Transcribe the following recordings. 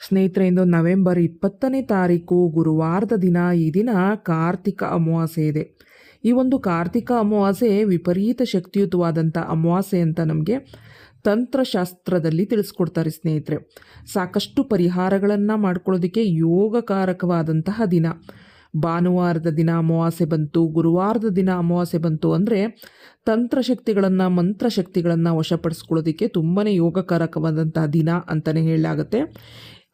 ಸ್ನೇಹಿತರೆ, ಇಂದು ನವೆಂಬರ್ ಇಪ್ಪತ್ತನೇ ತಾರೀಕು ಗುರುವಾರದ ದಿನ, ಈ ದಿನ ಕಾರ್ತಿಕ ಅಮಾವಾಸ್ಯೆ ಇದೆ. ಈ ಒಂದು ಕಾರ್ತಿಕ ಅಮಾವಾಸ್ಯೆ ವಿಪರೀತ ಶಕ್ತಿಯುತವಾದಂಥ ಅಮಾವಾಸ್ಯೆ ಅಂತ ನಮಗೆ ತಂತ್ರಶಾಸ್ತ್ರದಲ್ಲಿ ತಿಳಿಸ್ಕೊಡ್ತಾರೆ ಸ್ನೇಹಿತರೆ. ಸಾಕಷ್ಟು ಪರಿಹಾರಗಳನ್ನು ಮಾಡ್ಕೊಳ್ಳೋದಕ್ಕೆ ಯೋಗಕಾರಕವಾದಂತಹ ದಿನ. ಭಾನುವಾರದ ದಿನ ಅಮಾವಾಸ್ಯೆ ಬಂತು, ಗುರುವಾರದ ದಿನ ಅಮಾವಾಸ್ಯೆ ಬಂತು ಅಂದರೆ ತಂತ್ರಶಕ್ತಿಗಳನ್ನು, ಮಂತ್ರಶಕ್ತಿಗಳನ್ನು ವಶಪಡಿಸ್ಕೊಳ್ಳೋದಕ್ಕೆ ತುಂಬಾ ಯೋಗಕಾರಕವಾದಂಥ ದಿನ ಅಂತಲೇ ಹೇಳಲಾಗುತ್ತೆ.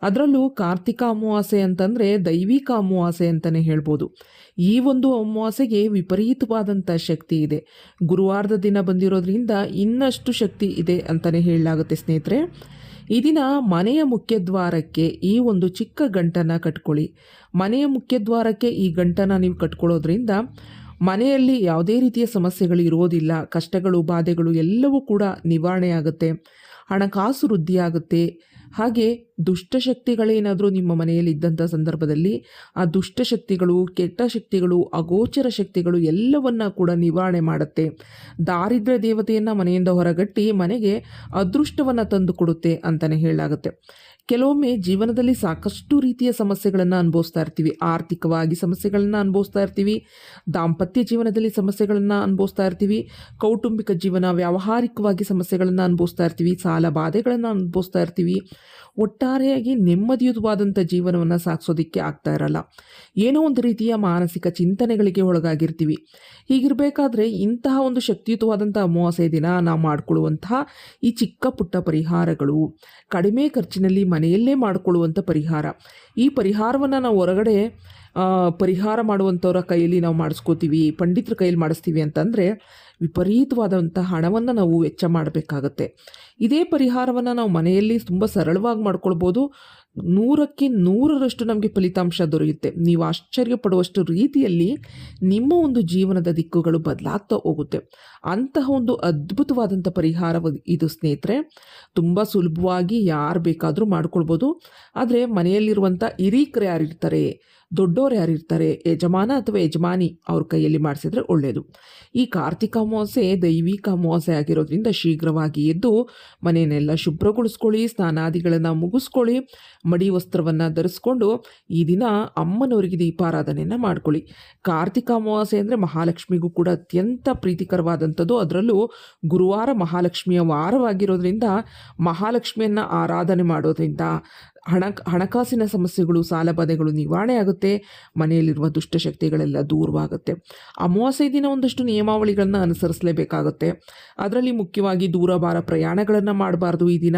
ಅದರಲ್ಲೂ ಕಾರ್ತಿಕ ಅಮಾವಾಸ್ಯೆ ಅಂತಂದರೆ ದೈವಿಕ ಅಮಾವಾಸ್ಯೆ ಅಂತಲೇ ಹೇಳ್ಬೋದು. ಈ ಒಂದು ಅಮಾವಾಸ್ಯೆಗೆ ವಿಪರೀತವಾದಂಥ ಶಕ್ತಿ ಇದೆ. ಗುರುವಾರದ ದಿನ ಬಂದಿರೋದ್ರಿಂದ ಇನ್ನಷ್ಟು ಶಕ್ತಿ ಇದೆ ಅಂತಲೇ ಹೇಳಲಾಗುತ್ತೆ ಸ್ನೇಹಿತರೆ. ಈ ದಿನ ಮನೆಯ ಮುಖ್ಯದ್ವಾರಕ್ಕೆ ಈ ಒಂದು ಚಿಕ್ಕ ಗಂಟನ್ನು ಕಟ್ಕೊಳ್ಳಿ. ಮನೆಯ ಮುಖ್ಯದ್ವಾರಕ್ಕೆ ಈ ಗಂಟನ್ನು ನೀವು ಕಟ್ಕೊಳ್ಳೋದ್ರಿಂದ ಮನೆಯಲ್ಲಿ ಯಾವುದೇ ರೀತಿಯ ಸಮಸ್ಯೆಗಳು ಇರೋದಿಲ್ಲ. ಕಷ್ಟಗಳು, ಬಾಧೆಗಳು ಎಲ್ಲವೂ ಕೂಡ ನಿವಾರಣೆ ಆಗುತ್ತೆ. ಹಣಕಾಸು ವೃದ್ಧಿಯಾಗುತ್ತೆ ಹಾಗೆ ದುಷ್ಟಶಕ್ತಿಗಳೇನಾದರೂ ನಿಮ್ಮ ಮನೆಯಲ್ಲಿ ಇದ್ದಂಥ ಸಂದರ್ಭದಲ್ಲಿ ಆ ದುಷ್ಟಶಕ್ತಿಗಳು ಕೆಟ್ಟ ಶಕ್ತಿಗಳು, ಅಗೋಚರ ಶಕ್ತಿಗಳು ಎಲ್ಲವನ್ನ ಕೂಡ ನಿವಾರಣೆ ಮಾಡುತ್ತೆ. ದಾರಿದ್ರ್ಯ ದೇವತೆಯನ್ನು ಮನೆಯಿಂದ ಹೊರಗಟ್ಟಿ ಮನೆಗೆ ಅದೃಷ್ಟವನ್ನು ತಂದುಕೊಡುತ್ತೆ ಅಂತಲೇ ಹೇಳಲಾಗುತ್ತೆ. ಕೆಲವೊಮ್ಮೆ ಜೀವನದಲ್ಲಿ ಸಾಕಷ್ಟು ರೀತಿಯ ಸಮಸ್ಯೆಗಳನ್ನು ಅನುಭವಿಸ್ತಾ ಇರ್ತೀವಿ. ಆರ್ಥಿಕವಾಗಿ ಸಮಸ್ಯೆಗಳನ್ನು ಅನುಭವಿಸ್ತಾ ಇರ್ತೀವಿ. ದಾಂಪತ್ಯ ಜೀವನದಲ್ಲಿ ಸಮಸ್ಯೆಗಳನ್ನು ಅನುಭವಿಸ್ತಾ ಇರ್ತೀವಿ. ಕೌಟುಂಬಿಕ ಜೀವನ, ವ್ಯಾವಹಾರಿಕವಾಗಿ ಸಮಸ್ಯೆಗಳನ್ನು ಅನುಭವಿಸ್ತಾ ಇರ್ತೀವಿ. ಸಾಲ ಬಾಧೆಗಳನ್ನು ಅನುಭವಿಸ್ತಾ ಇರ್ತೀವಿ. ಒಟ್ಟಾರೆಯಾಗಿ ನೆಮ್ಮದಿಯುತವಾದಂಥ ಜೀವನವನ್ನು ಸಾಗಿಸೋದಕ್ಕೆ ಆಗ್ತಾ ಇರಲ್ಲ. ಏನೋ ಒಂದು ರೀತಿಯ ಮಾನಸಿಕ ಚಿಂತನೆಗಳಿಗೆ ಒಳಗಾಗಿರ್ತೀವಿ. ಹೀಗಿರಬೇಕಾದ್ರೆ ಇಂತಹ ಒಂದು ಶಕ್ತಿಯುತವಾದಂಥ ಅಮಾವಾಸ್ಯ ದಿನ ನಾವು ಮಾಡಿಕೊಳ್ಳುವಂತಹ ಈ ಚಿಕ್ಕ ಪುಟ್ಟ ಪರಿಹಾರಗಳು ಕಡಿಮೆ ಖರ್ಚಿನಲ್ಲಿ ಮನೆಯಲ್ಲೇ ಮಾಡಿಕೊಳ್ಳುವಂಥ ಪರಿಹಾರ. ಈ ಪರಿಹಾರವನ್ನು ನಾವು ಹೊರಗಡೆ ಪರಿಹಾರ ಮಾಡುವಂಥವ್ರ ಕೈಯಲ್ಲಿ ನಾವು ಮಾಡಿಸ್ಕೋತೀವಿ, ಪಂಡಿತರ ಕೈಯಲ್ಲಿ ಮಾಡಿಸ್ತೀವಿ ಅಂತಂದರೆ ವಿಪರೀತವಾದಂಥ ಹಣವನ್ನು ನಾವು ವೆಚ್ಚ ಮಾಡಬೇಕಾಗತ್ತೆ. ಇದೇ ಪರಿಹಾರವನ್ನು ನಾವು ಮನೆಯಲ್ಲಿ ತುಂಬ ಸರಳವಾಗಿ ಮಾಡ್ಕೊಳ್ಬೋದು. ನೂರಕ್ಕೆ ನೂರರಷ್ಟು ನಮಗೆ ಫಲಿತಾಂಶ ದೊರೆಯುತ್ತೆ. ನೀವು ಆಶ್ಚರ್ಯ ಪಡುವಷ್ಟು ರೀತಿಯಲ್ಲಿ ನಿಮ್ಮ ಒಂದು ಜೀವನದ ದಿಕ್ಕುಗಳು ಬದಲಾಗ್ತಾ ಹೋಗುತ್ತೆ. ಅಂತಹ ಒಂದು ಅದ್ಭುತವಾದಂಥ ಪರಿಹಾರ ಇದು ಸ್ನೇಹಿತರೆ. ತುಂಬ ಸುಲಭವಾಗಿ ಯಾರು ಬೇಕಾದರೂ ಮಾಡ್ಕೊಳ್ಬೋದು. ಆದರೆ ಮನೆಯಲ್ಲಿರುವಂಥ ಹಿರೀಕರು ಯಾರಿರ್ತಾರೆ? ದೊಡ್ಡವರು ಯಾರಿರ್ತಾರೆ ಯಜಮಾನ ಅಥವಾ ಯಜಮಾನಿ ಅವ್ರ ಕೈಯಲ್ಲಿ ಮಾಡಿಸಿದ್ರೆ ಒಳ್ಳೆಯದು ಈ ಕಾರ್ತಿಕ ಅಮಾವಾಸ್ಯೆ ದೈವಿಕ ಅಮಾವಾಸ್ಯೆ ಆಗಿರೋದ್ರಿಂದ ಶೀಘ್ರವಾಗಿ ಎದ್ದು ಮನೆಯನ್ನೆಲ್ಲ ಶುಭ್ರಗೊಳಿಸ್ಕೊಳ್ಳಿ, ಸ್ನಾನಾದಿಗಳನ್ನು ಮುಗಿಸ್ಕೊಳ್ಳಿ, ಮಡಿ ವಸ್ತ್ರವನ್ನು ಧರಿಸ್ಕೊಂಡು ಈ ದಿನ ಅಮ್ಮನವರಿಗೆ ದೀಪಾರಾಧನೆಯನ್ನು ಮಾಡ್ಕೊಳ್ಳಿ. ಕಾರ್ತಿಕ ಅಮಾವಾಸ್ಯೆ ಅಂದರೆ ಮಹಾಲಕ್ಷ್ಮಿಗೂ ಕೂಡ ಅತ್ಯಂತ ಪ್ರೀತಿಕರವಾದಂಥದ್ದು. ಅದರಲ್ಲೂ ಗುರುವಾರ ಮಹಾಲಕ್ಷ್ಮಿಯ ವಾರವಾಗಿರೋದ್ರಿಂದ ಮಹಾಲಕ್ಷ್ಮಿಯನ್ನು ಆರಾಧನೆ ಮಾಡೋದ್ರಿಂದ ಹಣ, ಹಣಕಾಸಿನ ಸಮಸ್ಯೆಗಳು ಸಾಲಬಾಧೆಗಳು ನಿವಾರಣೆ ಆಗುತ್ತೆ. ಮನೆಯಲ್ಲಿರುವ ದುಷ್ಟಶಕ್ತಿಗಳೆಲ್ಲ ದೂರವಾಗುತ್ತೆ. ಅಮಾವಾಸ್ಯೆ ದಿನ ಒಂದಷ್ಟು ನಿಯಮಾವಳಿಗಳನ್ನು ಅನುಸರಿಸಲೇಬೇಕಾಗುತ್ತೆ. ಅದರಲ್ಲಿ ಮುಖ್ಯವಾಗಿ ದೂರಭಾರ ಪ್ರಯಾಣಗಳನ್ನು ಮಾಡಬಾರ್ದು ಈ ದಿನ.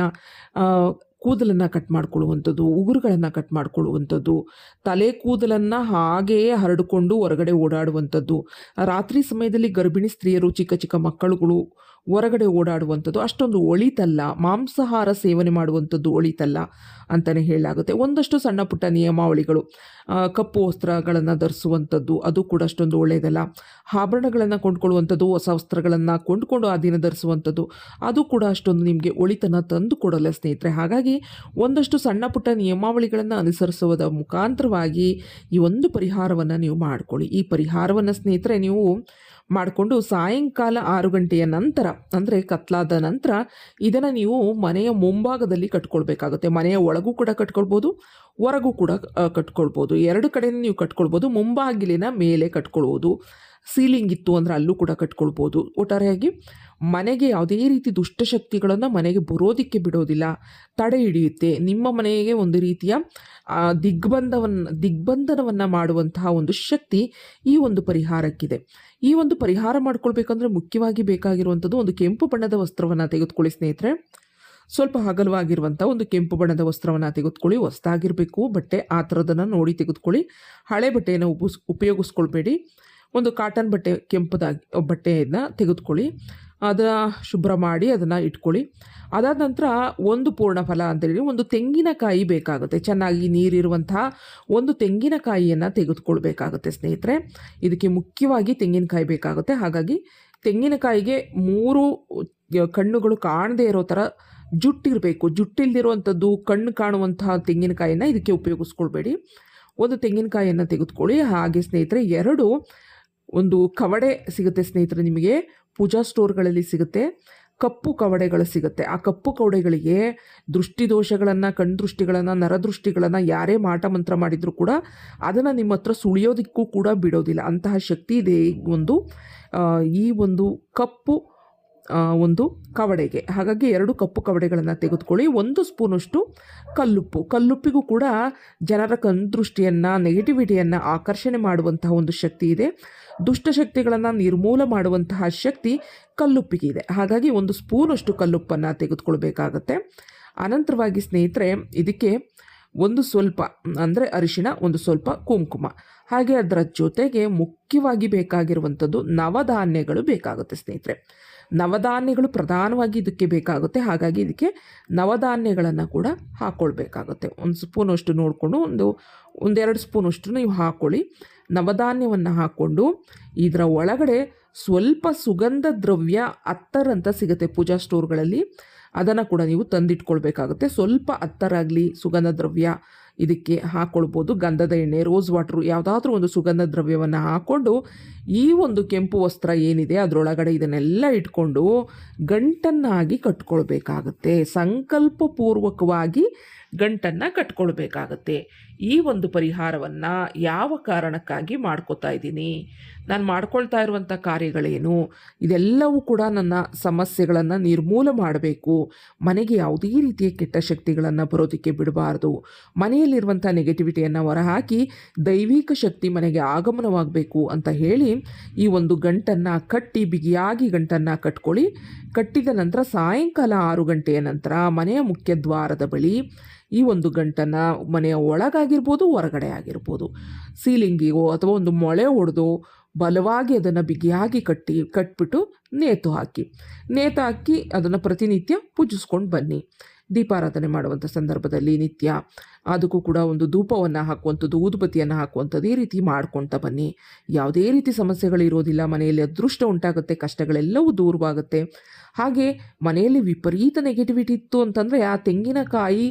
ಕೂದಲನ್ನು ಕಟ್ ಮಾಡ್ಕೊಳ್ಳುವಂಥದ್ದು, ಉಗುರುಗಳನ್ನು ಕಟ್ ಮಾಡ್ಕೊಳ್ಳುವಂಥದ್ದು, ತಲೆ ಕೂದಲನ್ನು ಹಾಗೆಯೇ ಹರಡಿಕೊಂಡು ಹೊರಗಡೆ ಓಡಾಡುವಂಥದ್ದು. ರಾತ್ರಿ ಸಮಯದಲ್ಲಿ ಗರ್ಭಿಣಿ ಸ್ತ್ರೀಯರು ಚಿಕ್ಕ ಚಿಕ್ಕ ಮಕ್ಕಳುಗಳು ಹೊರಗಡೆ ಓಡಾಡುವಂಥದ್ದು ಅಷ್ಟೊಂದು ಒಳಿತಲ್ಲ, ಮಾಂಸಾಹಾರ ಸೇವನೆ ಮಾಡುವಂಥದ್ದು ಒಳಿತಲ್ಲ ಅಂತಲೇ ಹೇಳಲಾಗುತ್ತೆ. ಒಂದಷ್ಟು ಸಣ್ಣ ಪುಟ್ಟ ನಿಯಮಾವಳಿಗಳು ಕಪ್ಪು ವಸ್ತ್ರಗಳನ್ನು ಧರಿಸುವಂಥದ್ದು ಅದು ಕೂಡ ಅಷ್ಟೊಂದು ಒಳ್ಳೆಯದಲ್ಲ. ಆಭರಣಗಳನ್ನು ಕೊಂಡ್ಕೊಳ್ಳುವಂಥದ್ದು, ಹೊಸ ವಸ್ತ್ರಗಳನ್ನು ಕೊಂಡುಕೊಂಡು ಆ ದಿನ ಧರಿಸುವಂಥದ್ದು ಅದು ಕೂಡ ಅಷ್ಟೊಂದು ನಿಮಗೆ ಒಳಿತನ ತಂದು ಕೊಡಲ್ಲ ಸ್ನೇಹಿತರೆ. ಹಾಗಾಗಿ ಒಂದಷ್ಟು ಸಣ್ಣ ಪುಟ್ಟ ನಿಯಮಾವಳಿಗಳನ್ನು ಅನುಸರಿಸುವುದರ ಮುಖಾಂತರವಾಗಿ ಈ ಒಂದು ಪರಿಹಾರವನ್ನು ನೀವು ಮಾಡಿಕೊಳ್ಳಿ. ಈ ಪರಿಹಾರವನ್ನು ಸ್ನೇಹಿತರೆ, ನೀವು ಮಾಡಿಕೊಂಡು ಸಾಯಂಕಾಲ ಆರು ಗಂಟೆಯ ನಂತರ, ಅಂದರೆ ಕತ್ಲಾದ ನಂತರ, ಇದನ್ನು ನೀವು ಮನೆಯ ಮುಂಭಾಗದಲ್ಲಿ ಕಟ್ಕೊಳ್ಬೇಕಾಗುತ್ತೆ. ಮನೆಯ ಒಳಗೂ ಕೂಡ ಕಟ್ಕೊಳ್ಬೋದು, ಹೊರಗೂ ಕೂಡ ಕಟ್ಕೊಳ್ಬೋದು. ಎರಡು ಕಡೆ ನೀವು ಕಟ್ಕೊಳ್ಬೋದು ಮುಂಬಾಗಿಲಿನ ಮೇಲೆ ಕಟ್ಕೊಳ್ಬೋದು. ಸೀಲಿಂಗ್ ಇತ್ತು ಅಂದರೆ ಅಲ್ಲೂ ಕೂಡ ಕಟ್ಕೊಳ್ಬೋದು. ಒಟ್ಟಾರೆಯಾಗಿ ಮನೆಗೆ ಯಾವುದೇ ರೀತಿ ದುಷ್ಟಶಕ್ತಿಗಳನ್ನು ಮನೆಗೆ ಬರೋದಕ್ಕೆ ಬಿಡೋದಿಲ್ಲ. ತಡೆ ಹಿಡಿಯುತ್ತೆ. ನಿಮ್ಮ ಮನೆಗೆ ಒಂದು ರೀತಿಯ ದಿಗ್ಬಂಧವನ್ನು ದಿಗ್ಬಂಧನವನ್ನು ಮಾಡುವಂತಹ ಒಂದು ಶಕ್ತಿ ಈ ಒಂದು ಪರಿಹಾರಕ್ಕಿದೆ. ಈ ಒಂದು ಪರಿಹಾರ ಮಾಡ್ಕೊಳ್ಬೇಕಂದ್ರೆ ಮುಖ್ಯವಾಗಿ ಬೇಕಾಗಿರುವಂಥದ್ದು ಒಂದು ಕೆಂಪು ಬಣ್ಣದ ವಸ್ತ್ರವನ್ನು ತೆಗೆದುಕೊಳ್ಳಿ ಸ್ನೇಹಿತರೆ. ಸ್ವಲ್ಪ ಹಗಲವಾಗಿರುವಂಥ ಒಂದು ಕೆಂಪು ಬಣ್ಣದ ವಸ್ತ್ರವನ್ನು ತೆಗೆದುಕೊಳ್ಳಿ. ಹೊಸ್ದಾಗಿರಬೇಕು, ಬಟ್ಟೆ ಆ ಥರದನ್ನು ನೋಡಿ ತೆಗೆದುಕೊಳ್ಳಿ. ಹಳೆ ಬಟ್ಟೆಯನ್ನು ಉಪಸ್, ಉಪಯೋಗಿಸ್ಕೊಳ್ಬೇಡಿ. ಒಂದು ಕಾಟನ್ ಬಟ್ಟೆ, ಕೆಂಪದಾಗಿ, ಬಟ್ಟೆಯನ್ನು ತೆಗೆದುಕೊಳ್ಳಿ. ಅದನ್ನು ಶುಭ್ರ ಮಾಡಿ ಅದನ್ನು ಇಟ್ಕೊಳ್ಳಿ. ಅದಾದ ನಂತರ ಒಂದು ಪೂರ್ಣ ಫಲ ಅಂತೇಳಿ ಒಂದು ತೆಂಗಿನಕಾಯಿ ಬೇಕಾಗುತ್ತೆ. ಚೆನ್ನಾಗಿ ನೀರಿರುವಂತಹ ಒಂದು ತೆಂಗಿನಕಾಯಿಯನ್ನು ತೆಗೆದುಕೊಳ್ಬೇಕಾಗುತ್ತೆ ಸ್ನೇಹಿತರೆ. ಇದಕ್ಕೆ ಮುಖ್ಯವಾಗಿ ತೆಂಗಿನಕಾಯಿ ಬೇಕಾಗುತ್ತೆ. ಹಾಗಾಗಿ ತೆಂಗಿನಕಾಯಿಗೆ ಮೂರು ಕಣ್ಣುಗಳು ಕಾಣದೇ ಇರೋ ಥರ ಜುಟ್ಟಿರಬೇಕು. ಜುಟ್ಟಿಲ್ದಿರುವಂಥದ್ದು, ಕಣ್ಣು ಕಾಣುವಂತಹ ತೆಂಗಿನಕಾಯಿನ ಇದಕ್ಕೆ ಉಪಯೋಗಿಸ್ಕೊಳ್ಬೇಡಿ. ಒಂದು ತೆಂಗಿನಕಾಯಿಯನ್ನು ತೆಗೆದುಕೊಳ್ಳಿ. ಹಾಗೆ ಸ್ನೇಹಿತರೆ, ಎರಡು ಒಂದು ಕವಡೆ ಸಿಗುತ್ತೆ ಸ್ನೇಹಿತರೆ ನಿಮಗೆ. ಪೂಜಾ ಸ್ಟೋರ್ಗಳಲ್ಲಿ ಸಿಗುತ್ತೆ, ಕಪ್ಪು ಕವಡೆಗಳು ಸಿಗುತ್ತೆ. ಆ ಕಪ್ಪು ಕವಡೆಗಳಿಗೆ ದೃಷ್ಟಿದೋಷಗಳನ್ನು, ಕಣ್ದೃಷ್ಟಿಗಳನ್ನು, ನರದೃಷ್ಟಿಗಳನ್ನು ಯಾರೇ ಮಾಟ ಮಂತ್ರ ಮಾಡಿದರೂ ಕೂಡ ಅದನ್ನು ನಿಮ್ಮ ಹತ್ರ ಸುಳಿಯೋದಕ್ಕೂ ಕೂಡ ಬಿಡೋದಿಲ್ಲ. ಅಂತಹ ಶಕ್ತಿ ಇದೆ ಒಂದು ಈ ಒಂದು ಕಪ್ಪು ಒಂದು ಕವಡೆಗೆ. ಹಾಗಾಗಿ ಎರಡು ಕಪ್ಪು ಕವಡೆಗಳನ್ನು ತೆಗೆದುಕೊಳ್ಳಿ. ಒಂದು ಸ್ಪೂನಷ್ಟು ಕಲ್ಲುಪ್ಪು. ಕಲ್ಲುಪ್ಪಿಗೂ ಕೂಡ ಜನರ ಕಂದೃಷ್ಟಿಯನ್ನು ನೆಗೆಟಿವಿಟಿಯನ್ನು ಆಕರ್ಷಣೆ ಮಾಡುವಂತಹ ಒಂದು ಶಕ್ತಿ ಇದೆ. ದುಷ್ಟಶಕ್ತಿಗಳನ್ನು ನಿರ್ಮೂಲ ಮಾಡುವಂತಹ ಶಕ್ತಿ ಕಲ್ಲುಪ್ಪಿಗೆ ಇದೆ. ಹಾಗಾಗಿ ಒಂದು ಸ್ಪೂನಷ್ಟು ಕಲ್ಲುಪ್ಪನ್ನು ತೆಗೆದುಕೊಳ್ಬೇಕಾಗತ್ತೆ. ಅನಂತರವಾಗಿ ಸ್ನೇಹಿತರೆ, ಇದಕ್ಕೆ ಒಂದು ಸ್ವಲ್ಪ, ಅಂದರೆ ಅರಿಶಿಣ, ಒಂದು ಸ್ವಲ್ಪ ಕುಂಕುಮ. ಹಾಗೆ ಅದರ ಜೊತೆಗೆ ಮುಖ್ಯವಾಗಿ ಬೇಕಾಗಿರುವಂಥದ್ದು ನವಧಾನ್ಯಗಳು ಬೇಕಾಗುತ್ತೆ ಸ್ನೇಹಿತರೆ. ನವಧಾನ್ಯಗಳು ಪ್ರಧಾನವಾಗಿ ಇದಕ್ಕೆ ಬೇಕಾಗುತ್ತೆ. ಹಾಗಾಗಿ ಇದಕ್ಕೆ ನವಧಾನ್ಯಗಳನ್ನು ಕೂಡ ಹಾಕ್ಕೊಳ್ಬೇಕಾಗುತ್ತೆ ಒಂದು ಸ್ಪೂನಷ್ಟು ನೋಡಿಕೊಂಡು ಒಂದು, ಒಂದೆರಡು ಸ್ಪೂನಷ್ಟು ನೀವು ಹಾಕ್ಕೊಳ್ಳಿ ನವಧಾನ್ಯವನ್ನು ಹಾಕ್ಕೊಂಡು ಇದರ ಒಳಗಡೆ ಸ್ವಲ್ಪ ಸುಗಂಧ ದ್ರವ್ಯ ಅತ್ತರ್ ಅಂತ ಸಿಗುತ್ತೆ ಪೂಜಾ ಸ್ಟೋರ್ಗಳಲ್ಲಿ. ಅದನ್ನು ಕೂಡ ನೀವು ತಂದಿಟ್ಕೊಳ್ಬೇಕಾಗುತ್ತೆ. ಸ್ವಲ್ಪ ಅತ್ತರಾಗಲಿ ಸುಗಂಧ ದ್ರವ್ಯ ಇದಕ್ಕೆ ಹಾಕ್ಕೊಳ್ಬೋದು ಗಂಧದ ಎಣ್ಣೆ ರೋಸ್ ವಾಟ್ರು ಯಾವುದಾದ್ರೂ ಒಂದು ಸುಗಂಧ ದ್ರವ್ಯವನ್ನು ಹಾಕ್ಕೊಂಡು ಈ ಒಂದು ಕೆಂಪು ವಸ್ತ್ರ ಏನಿದೆ ಅದರೊಳಗಡೆ ಇದನ್ನೆಲ್ಲ ಇಟ್ಕೊಂಡು ಗಂಟನ್ನಾಗಿ ಕಟ್ಕೊಳ್ಬೇಕಾಗತ್ತೆ. ಸಂಕಲ್ಪಪೂರ್ವಕವಾಗಿ ಗಂಟನ್ನು ಕಟ್ಕೊಳ್ಬೇಕಾಗತ್ತೆ. ಈ ಒಂದು ಪರಿಹಾರವನ್ನು ಯಾವ ಕಾರಣಕ್ಕಾಗಿ ಮಾಡ್ಕೋತಾ ಇದ್ದೀನಿ? ನಾನು ಮಾಡ್ಕೊಳ್ತಾ ಇರುವಂಥ ಕಾರ್ಯಗಳೇನು? ಇದೆಲ್ಲವೂ ಕೂಡ ನನ್ನ ಸಮಸ್ಯೆಗಳನ್ನು ನಿರ್ಮೂಲ ಮಾಡಬೇಕು. ಮನೆಗೆ ಯಾವುದೇ ರೀತಿಯ ಕೆಟ್ಟ ಶಕ್ತಿಗಳನ್ನು ಬರೋದಕ್ಕೆ ಬಿಡಬಾರ್ದು. ಮನೆಯಲ್ಲಿರುವಂಥ ನೆಗೆಟಿವಿಟಿಯನ್ನು ಹೊರಹಾಕಿ ದೈವಿಕ ಶಕ್ತಿ ಮನೆಗೆ ಆಗಮನವಾಗಬೇಕು ಅಂತ ಹೇಳಿ ಈ ಒಂದು ಗಂಟನ್ನು ಕಟ್ಟಿ, ಬಿಗಿಯಾಗಿ ಗಂಟನ್ನು ಕಟ್ಕೊಳ್ಳಿ. ಕಟ್ಟಿದ ನಂತರ ಸಾಯಂಕಾಲ ಆರು ಗಂಟೆಯ ನಂತರ ಮನೆಯ ಮುಖ್ಯ ದ್ವಾರದ ಬಳಿ ಈ ಒಂದು ಗಂಟನ್ನು ಮನೆಯ ಒಳಗಾಗಿರ್ಬೋದು, ಹೊರಗಡೆ ಆಗಿರ್ಬೋದು. ಸೀಲಿಂಗಿಗೋ ಅಥವಾ ಒಂದು ಮೊಳೆ ಹೊಡೆದು ಬಲವಾಗಿ ಅದನ್ನು ಬಿಗಿಯಾಗಿ ಕಟ್ಟಿ, ಕಟ್ಬಿಟ್ಟು ನೇತು ಹಾಕಿ. ನೇತು ಹಾಕಿ ಅದನ್ನು ಪ್ರತಿನಿತ್ಯ ಪೂಜಿಸ್ಕೊಂಡು ಬನ್ನಿ. ದೀಪಾರಾಧನೆ ಮಾಡುವಂಥ ಸಂದರ್ಭದಲ್ಲಿ ನಿತ್ಯ ಅದಕ್ಕೂ ಕೂಡ ಒಂದು ಧೂಪವನ್ನು ಹಾಕುವಂಥದ್ದು, ಊದುಬತ್ತಿಯನ್ನು ಹಾಕುವಂಥದ್ದು ಈ ರೀತಿ ಮಾಡ್ಕೊಳ್ತಾ ಬನ್ನಿ. ಯಾವುದೇ ರೀತಿ ಸಮಸ್ಯೆಗಳಿರೋದಿಲ್ಲ ಮನೆಯಲ್ಲಿ ಅದೃಷ್ಟ ಉಂಟಾಗುತ್ತೆ, ಕಷ್ಟಗಳೆಲ್ಲವೂ ದೂರವಾಗುತ್ತೆ. ಹಾಗೆ ಮನೆಯಲ್ಲಿ ವಿಪರೀತ ನೆಗೆಟಿವಿಟಿ ಇತ್ತು ಅಂತಂದರೆ ಆ ತೆಂಗಿನಕಾಯಿ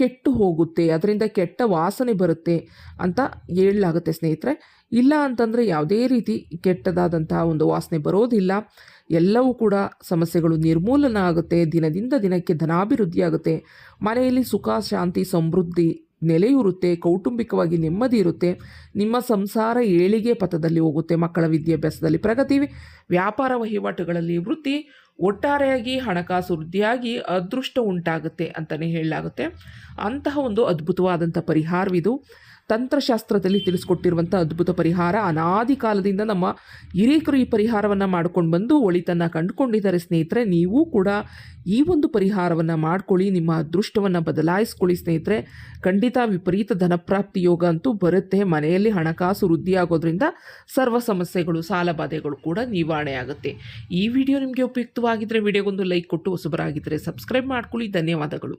ಕೆಟ್ಟು ಹೋಗುತ್ತೆ, ಅದರಿಂದ ಕೆಟ್ಟ ವಾಸನೆ ಬರುತ್ತೆ ಅಂತ ಹೇಳಲಾಗುತ್ತೆ ಸ್ನೇಹಿತರೆ. ಇಲ್ಲ ಅಂತಂದರೆ ಯಾವುದೇ ರೀತಿ ಕೆಟ್ಟದಾದಂತಹ ಒಂದು ವಾಸನೆ ಬರೋದಿಲ್ಲ. ಎಲ್ಲವೂ ಕೂಡ ಸಮಸ್ಯೆಗಳು ನಿರ್ಮೂಲನ ಆಗುತ್ತೆ ದಿನದಿಂದ ದಿನಕ್ಕೆ ಧನಾಭಿವೃದ್ಧಿಯಾಗುತ್ತೆ. ಮನೆಯಲ್ಲಿ ಸುಖ, ಶಾಂತಿ, ಸಮೃದ್ಧಿ ನೆಲೆಯೂರುತ್ತೆ, ಕೌಟುಂಬಿಕವಾಗಿ ನೆಮ್ಮದಿ ಇರುತ್ತೆ. ನಿಮ್ಮ ಸಂಸಾರ ಏಳಿಗೆ ಪಥದಲ್ಲಿ ಹೋಗುತ್ತೆ, ಮಕ್ಕಳ ವಿದ್ಯಾಭ್ಯಾಸದಲ್ಲಿ ಪ್ರಗತಿ, ವ್ಯಾಪಾರ ವಹಿವಾಟುಗಳಲ್ಲಿ ವೃತ್ತಿ, ಒಟ್ಟಾರೆಯಾಗಿ ಹಣಕಾಸು ವೃದ್ಧಿಯಾಗಿ ಅದೃಷ್ಟ ಉಂಟಾಗುತ್ತೆ ಅಂತಲೇ ಹೇಳಲಾಗುತ್ತೆ. ಅಂತಹ ಒಂದು ಅದ್ಭುತವಾದಂಥ ಪರಿಹಾರವಿದು. ತಂತ್ರಶಾಸ್ತ್ರದಲ್ಲಿ ತಿಳಿಸ್ಕೊಟ್ಟಿರುವಂಥ ಅದ್ಭುತ ಪರಿಹಾರ. ಅನಾದಿ ಕಾಲದಿಂದ ನಮ್ಮ ಹಿರೇಕರು ಈ ಪರಿಹಾರವನ್ನು ಮಾಡ್ಕೊಂಡು ಬಂದು ಒಳಿತನ್ನು ಕಂಡುಕೊಂಡಿದ್ದಾರೆ ಸ್ನೇಹಿತರೆ. ನೀವು ಕೂಡ ಈ ಒಂದು ಪರಿಹಾರವನ್ನು ಮಾಡ್ಕೊಳ್ಳಿ, ನಿಮ್ಮ ಅದೃಷ್ಟವನ್ನು ಬದಲಾಯಿಸ್ಕೊಳ್ಳಿ ಸ್ನೇಹಿತರೆ. ಖಂಡಿತ ವಿಪರೀತ ಧನಪ್ರಾಪ್ತಿ ಯೋಗ ಅಂತೂ ಬರುತ್ತೆ. ಮನೆಯಲ್ಲಿ ಹಣಕಾಸು ವೃದ್ಧಿಯಾಗೋದ್ರಿಂದ ಸರ್ವ ಸಮಸ್ಯೆಗಳು ಸಾಲಬಾಧೆಗಳು ಕೂಡ ನಿವಾರಣೆ ಆಗುತ್ತೆ. ಈ ವಿಡಿಯೋ ನಿಮಗೆ ಉಪಯುಕ್ತವಾಗಿದ್ದರೆ ವಿಡಿಯೋಗೊಂದು ಲೈಕ್ ಕೊಟ್ಟು ಹೊಸಬರಾಗಿದ್ದರೆ ಸಬ್ಸ್ಕ್ರೈಬ್ ಮಾಡ್ಕೊಳ್ಳಿ. ಧನ್ಯವಾದಗಳು.